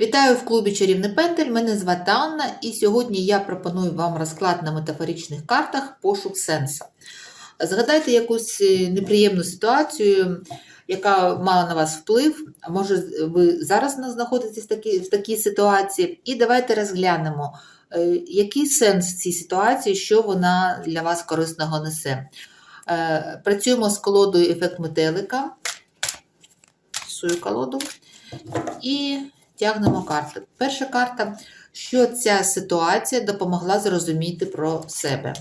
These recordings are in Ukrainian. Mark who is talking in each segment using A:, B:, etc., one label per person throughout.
A: Вітаю в клубі Чарівний Пентель. Мене звати Анна, і сьогодні я пропоную вам розклад на метафоричних картах пошук сенса. Згадайте якусь е, неприємну ситуацію, яка мала на вас вплив. Може, ви зараз знаходитесь в такій, в такій ситуації, і давайте розглянемо, е, який сенс в цій ситуації, що вона для вас корисного несе. Е, Працюємо з колодою ефект метелика. Свою колоду. І тягнемо карти. Перша карта, що ця ситуація допомогла зрозуміти про себе.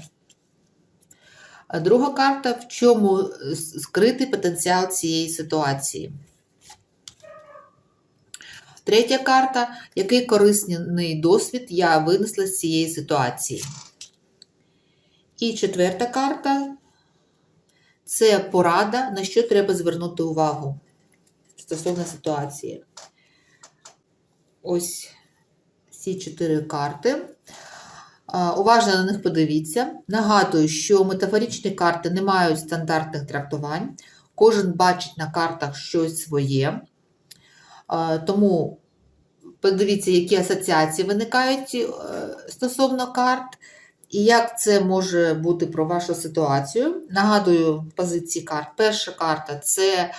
A: Друга карта, в чому скритий потенціал цієї ситуації. Третя карта, який корисний досвід я винесла з цієї ситуації. І четверта карта це порада, на що треба звернути увагу стосовно ситуації. Ось ці чотири карти. Уважно на них подивіться. Нагадую, що метафоричні карти не мають стандартних трактувань. Кожен бачить на картах щось своє. Тому подивіться, які асоціації виникають е, стосовно карт, і як це може бути про вашу ситуацію. Нагадую позиції карт. Перша карта це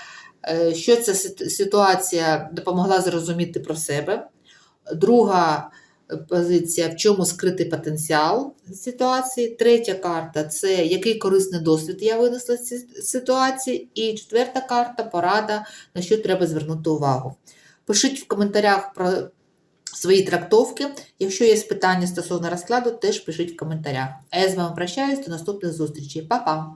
A: е, що ця ситуація допомогла зрозуміти про себе. Друга е, позиція, в чому скритий потенціал ситуації. Третя карта це який корисний досвід я винесла з цієї ситуації. І четверта карта порада, на що треба звернути увагу. Пишіть в коментарях про свої трактовки. Якщо є питання стосовно розкладу, теж пишіть в коментарях. А я з вами прощаюсь до наступних зустрічей. Па-па!